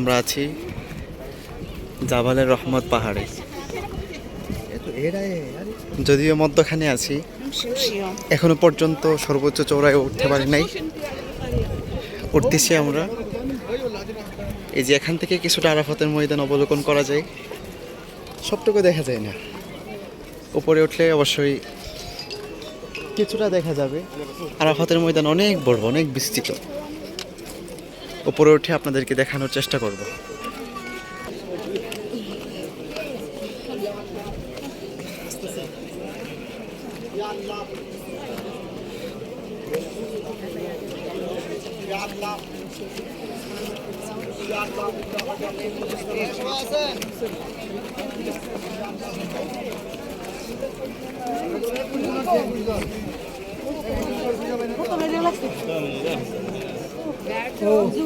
আমরা আছি জাবালের রহমত পাহাড়ে। যদিও মধ্যখানে আছি, এখনও পর্যন্ত সর্বোচ্চ চৌড়ায় উঠতে পারি নাই। উঠতেছি আমরা। এই যে এখান থেকে কিছুটা আরাফাতের ময়দান অবলোকন করা যায়, সবটুকু দেখা যায় না। উপরে উঠলে অবশ্যই কিছুটা দেখা যাবে। আরাফাতের ময়দান অনেক বড়, অনেক বিস্তৃত। উপরে উঠে আপনাদেরকে দেখানোর চেষ্টা করব।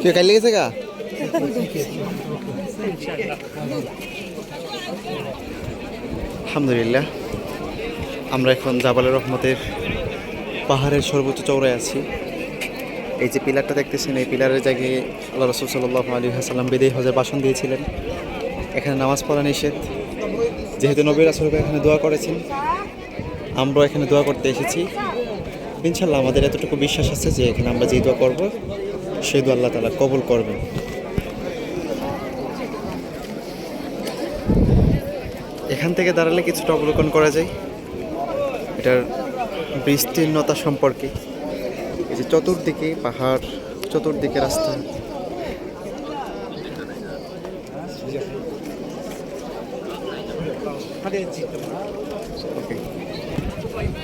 তুই কালি গেছে গা? আলহামদুলিল্লাহ। আমরা এখন জাবালের রহমতের পাহাড়ের সর্বোচ্চ চৌড়ায় আছি। এই যে পিলারটা দেখতেছেন, এই পিলারের জায়গায় আল্লাহ রসুল সাল্লাহ আলী হাসাল্লাম বেদে হজের বাসন দিয়েছিলেন। এখানে নামাজ পড়া নিষেধ। যেহেতু নবীর আসল এখানে দোয়া করেছেন আমরা এখানে দোয়া করতে এসেছি। ইনশাল্লাহ আমাদের এতটুকু বিশ্বাস আছে যে এখানে আমরা যে দোয়া করব সেই দোয়া আল্লাহ তালা কবুল করবেন। এখান থেকে দাঁড়ালে কিছুটা অবলোকন করা যায়। এটার বিস্তীর্ণতা সম্পর্কে। এই যে চতুর্দিকে পাহাড়, চতুর্দিকে রাস্তা।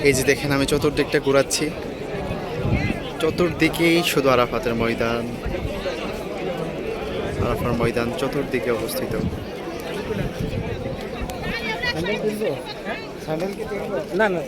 এই যে দেখেন আমি চতুর্দিকটা ঘোরাচ্ছি। চতুর্দিকেই শুধু আরাফাতের ময়দান আরাফার ময়দান চতুর্দিকে অবস্থিত। না না